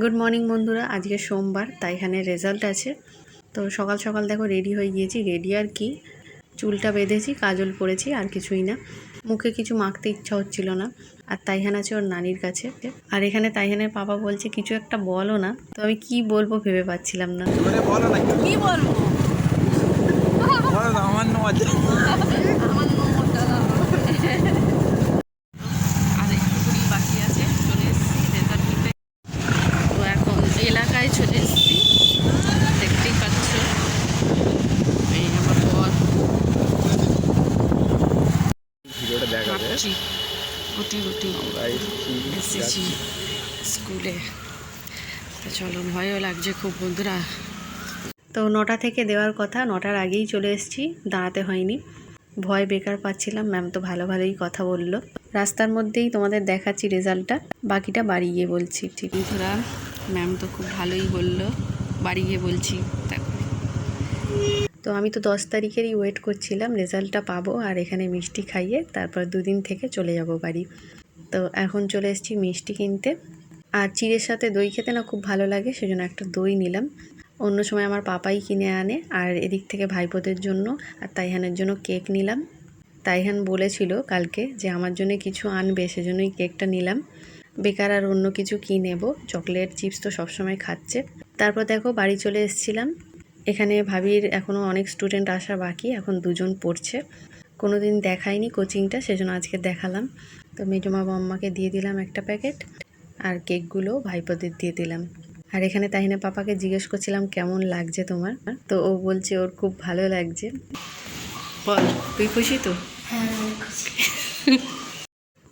Good morning বন্ধুরা আজকে সোমবার তাই এখানে রেজাল্ট আছে। তো সকাল সকাল দেখো রেডি হয়ে গিয়েছি রেডি আর কি। চুলটা বেঁধেছি কাজল পরেছি আর কিছুই না। মুখে কিছু মাখতে ইচ্ছা হচ্ছিল না আর তাইহান আছে ওর নানির কাছে। আর এখানে তাইহানের পাপা বলছে কিছু একটা বলো না। তো আমি কি বলব ভেবে পাচ্ছিলাম না। বলো না। কি কি বলব বলো না আমার নয় আমার নম্বরটা দাও আর একটুখানি বাকি আছে চলে এসেছি রেজাল্ট নিতে তো এখন এলাকায় চলে এসেছি দেখতেই পাচ্ছ এই আমার পর গুটি গুটি এসেছি। এসেছি স্কুলে। তো চলো ভয়ও লাগছে খুব বন্ধুরা। তো নটা থেকে দেওয়ার কথা নটার আগেই চলে এসেছি দাঁড়াতে হয়নি। ভয় বেকার পাচ্ছিলাম ম্যাম তো ভালো ভালোই কথা বলল। রাস্তার মধ্যেই তোমাদের দেখাচ্ছি রেজাল্টটা বাকিটা বাড়ি গিয়ে বলছি ঠিক। বন্ধুরা ম্যাম তো খুব ভালোই বলল বাড়ি গিয়ে বলছি দেখো তো আমি তো দশ তারিখেরই ওয়েট করছিলাম, রেজাল্টটা পাবো আর এখানে মিষ্টি খাইয়ে তারপর দুদিন থেকে চলে যাব বাড়ি। তো এখন চলে এসেছি মিষ্টি কিনতে। আর চিড়ের সাথে দই খেতে না খুব ভালো লাগে, সেজন্য একটা দই নিলাম। অন্য সময় আমার পাপাই কিনে আনে, আর এদিক থেকে ভাইপোদের জন্য আর তাইহানের জন্য কেক নিলাম। তাইহান বলেছিল কালকে যে আমার জন্য কিছু আনবে, সেজন্যই কেকটা নিলাম। বেকার আর অন্য কিছু কি নেব? চকলেট, চিপস তো সবসময় খাচ্ছে। তারপর দেখো বাড়ি চলে এসেছিলাম। এখানে ভাবির এখনও অনেক স্টুডেন্ট আসা বাকি এখন দুজন পড়ছে। কোনো দিন দেখায়নি কোচিংটা সেজন্য আজকে দেখালাম। তো মেজমা বাম্মাকে দিয়ে দিলাম একটা প্যাকেট আর কেকগুলো ভাইপোদের দিয়ে দিলাম। আর এখানে তাহিনা পাপাকে জিজ্ঞেস করছিলাম কেমন লাগছে তোমার? তো ও বলছে ওর খুব ভালো লাগছে। বল তুই খুশি তো?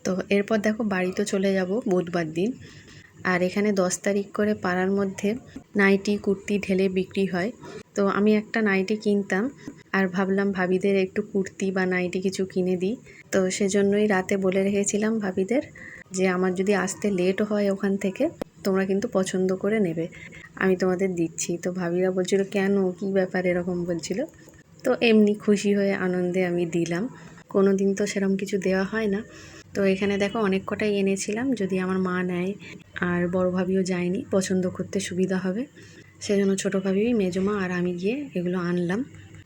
তো এরপর দেখো বাড়ি তো চলে যাব বুধবার দিন। আর এখানে দশ তারিখ করে পাড়ার মধ্যে নাইটি, কুর্তি ঢেলে বিক্রি হয়। তো আমি একটা নাইটি কিনতাম আর ভাবলাম ভাবিদের একটু কুর্তি বা নাইটি কিছু কিনে দিই। তো সেজন্যই রাতে বলে রেখেছিলাম ভাবিদের যে, আমার যদি আসতে লেট হয় ওখান থেকে, তোমরা কিন্তু পছন্দ করে নেবে। আমি তোমাদের দিচ্ছি। তো ভাবিরা বলছিল, কেন? কী ব্যাপার? এরকম বলছিল। তো এমনি খুশি হয়ে আনন্দে আমি দিলাম। কোনো দিন তো সেরকম কিছু দেওয়া হয় না। তো এখানে দেখো অনেক কটাই এনেছিলাম, যদি আমার মা নেয়। আর বড় ভাবিও যায়নি, পছন্দ করতে সুবিধা হবে। সেজন্য ছোটো ভাবি, মেজমা আর আমি গিয়ে এগুলো আনলাম।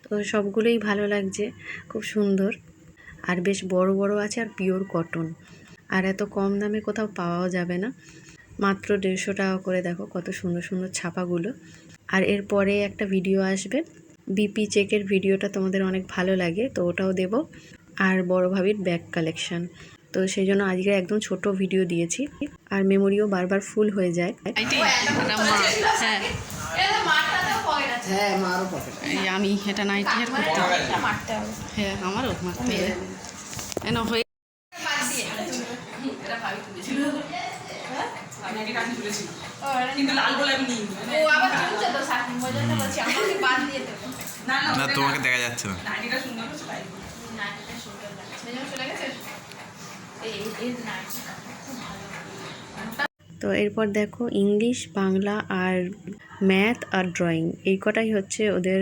তো সবগুলোই ভালো লাগছে, খুব সুন্দর। আর বেশ বড় বড় আছে আর পিওর কটন। আর এত কম দামে কোথাও পাওয়াও যাবে না। মাত্র দেড়শো টাকা করে দেখো কত সুন্দর সুন্দর ছাপাগুলো। আর এরপরে একটা ভিডিও আসবে। বিপি চেকের ভিডিওটা তোমাদের অনেক ভালো লাগে, তো ওটাও দেব। আর বড় ভাবির ব্যাগ কালেকশন। তো সেই জন্য আজকে একদম ছোট ভিডিও দিয়েছি। আর মেমোরিও বারবার ফুল হয়ে যায়। হ্যাঁ। হ্যাঁ আমি এটা নাইটি করতে হ্যাঁ আমারও মারতে হবে। হয়ে না তোমাকে দেখা যাচ্ছে না। তো এরপর দেখো ইংলিশ, বাংলা আর ম্যাথ আর ড্রয়িং। এই কটাই হচ্ছে ওদের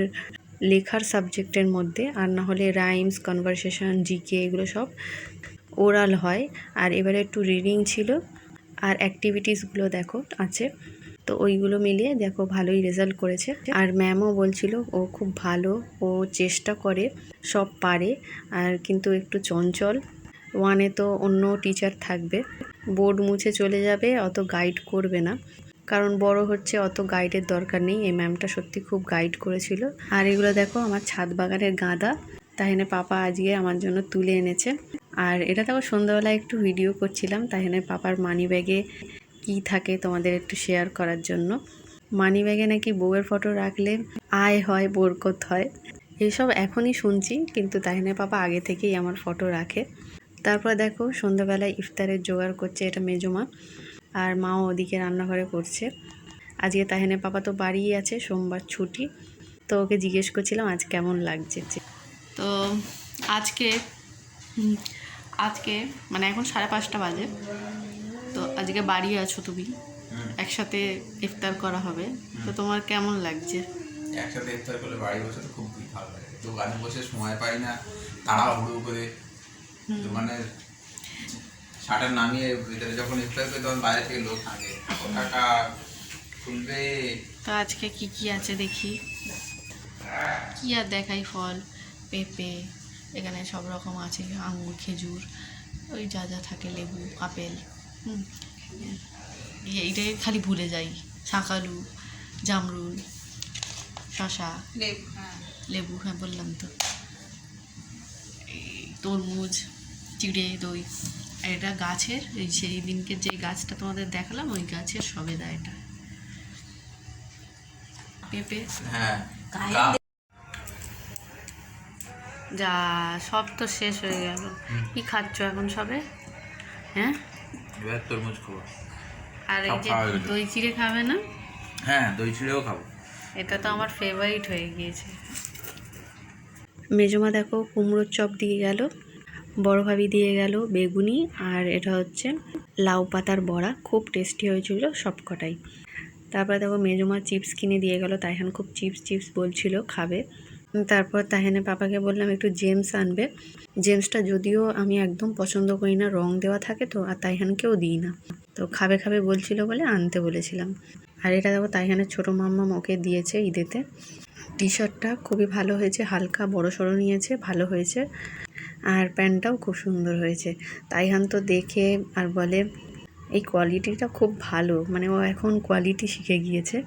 লেখার সাবজেক্টের মধ্যে, আর না হলে রাইমস, কনভারসেশন, জিকে এগুলো সব ওরাল হয়। আর এবারে একটু রিডিং ছিল, আর অ্যাক্টিভিটিসগুলো দেখো আছে। তো ওইগুলো মিলিয়ে দেখো ভালোই রেজাল্ট করেছে। আর ম্যামও বলছিল ও খুব ভালো, ও চেষ্টা করে, সব পারে, আর কিন্তু একটু চঞ্চল। ওয়ানে তো অন্য টিচার থাকবে। বোর্ড মুছে চলে যাবে, অত গাইড করবে না। কারণ বড় হচ্ছে, অত গাইডের দরকার নেই। এই ম্যামটা সত্যি খুব গাইড করেছিল। আর এগুলো দেখো, আমার ছাদ বাগানের গাঁদা। তাহিনে পাপা আজকে আমার জন্য তুলে এনেছে। আর এটা দেখো, সন্ধ্যাবেলায় একটু ভিডিও করছিলাম। তাহিনে পাপার মানি ব্যাগে কী থাকে তোমাদের একটু শেয়ার করার জন্য। মানি ব্যাগে নাকি বউয়ের ফটো রাখলে আয় হয়, বরকত হয়। এসব এখনই শুনছি, কিন্তু তাহিনে পাপা আগে থেকেই আমার ফটো রাখে। তারপর দেখো সন্ধ্যাবেলায় ইফতারের জোগাড় করছে এটা মেজমা আর মাও ওদিকে রান্নাঘরে করছে। আজকে তাহেনে পাপা তো বাড়িই আছে, সোমবার ছুটি। তো ওকে জিজ্ঞেস করছিলাম আজ কেমন লাগছে? তো আজকে আজকে মানে এখন সাড়ে পাঁচটা বাজে। তো আজকে বাড়ি আছো তুমি, একসাথে ইফতার করা হবে। তো তোমার কেমন লাগছে? একসাথে ইফতার করলে বাড়ি বসে তো খুব ভালো লাগে। দোকানে বসে সময় পাই না, তাড়াহুড়ো করে দোকানের শাটার নামিয়ে ভিতরে যখন ইফতার করি তখন বাইরে থেকে লোক থাকে। কাকা খুলবে তো আজকে কি কি আছে দেখি? কি আর দেখাই ফল? পেঁপে এখানে সব রকম আছে আঙুর খেজুর ওই যা যা থাকে লেবু আপেল হুম। এইটাই খালি ভুলে যাই। শাকালু জামরুল শশা লেবু হ্যাঁ বললাম তো। এই তরমুজ। চিড়ে দই। আর এটা গাছের এই সেই দিনকে যে গাছটা তোমাদের দেখালাম ওই গাছের সবেদা এটা। পেঁপে? হ্যাঁ। যা সব তো শেষ হয়ে গেল। কি খাচ্ছ এখন সবে? হ্যাঁ? এবার তরমুজ খাব। আর এই যে। দই চিড়ে খাবে না? হ্যাঁ দই ছিঁড়েও খাব। এটা তো আমার ফেভারিট হয়ে গিয়েছে। মেজমা দেখো কুমড়োর চপ দিয়ে গেল। বড় ভাবি দিয়ে গেল বেগুনি আর এটা হচ্ছে লাউ পাতার বড়া। খুব টেস্টি হয়েছিল সব কটাই তারপরে দেখো মেজমা চিপস কিনে দিয়ে গেল। তাইহান খুব চিপস চিপস বলছিল খাবে। তারপর তাইহানের পাপাকে বললাম, একটু জেমস আনবে। জেমসটা যদিও আমি একদম পছন্দ করি না, রং দেওয়া থাকে তো, আর তাইহানকেও দিই না। তো খাবে খাবে বলছিল বলে আনতে বলেছিলাম। আর এটা দেখো তাইহানের ছোটো মাম্মা ওকে দিয়েছে ঈদেতে। টি শার্টটা খুবই ভালো হয়েছে, হালকা বড় সড়ো নিয়েছে, ভালো হয়েছে। আর প্যান্টটাও খুব সুন্দর হয়েছে। তাইহান তো দেখে আর বলে, এই কোয়ালিটিটা খুব ভালো। মানে ও এখন কোয়ালিটি শিখে গিয়েছে।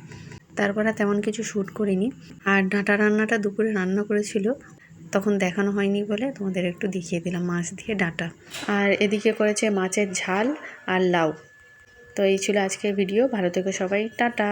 তারপর তেমন কিছু শ্যুট করিনি। আর ডাঁটা রান্নাটা দুপুরে রান্না করেছিল। তখন দেখানো হয়নি বলে তোমাদের একটু দেখিয়ে দিলাম, মাছ দিয়ে ডাঁটা। আর এদিকে করেছে মাছের ঝাল আর লাউ। তো এই ছিল আজকের ভিডিও ভালো থেকো সবাই। টাটা!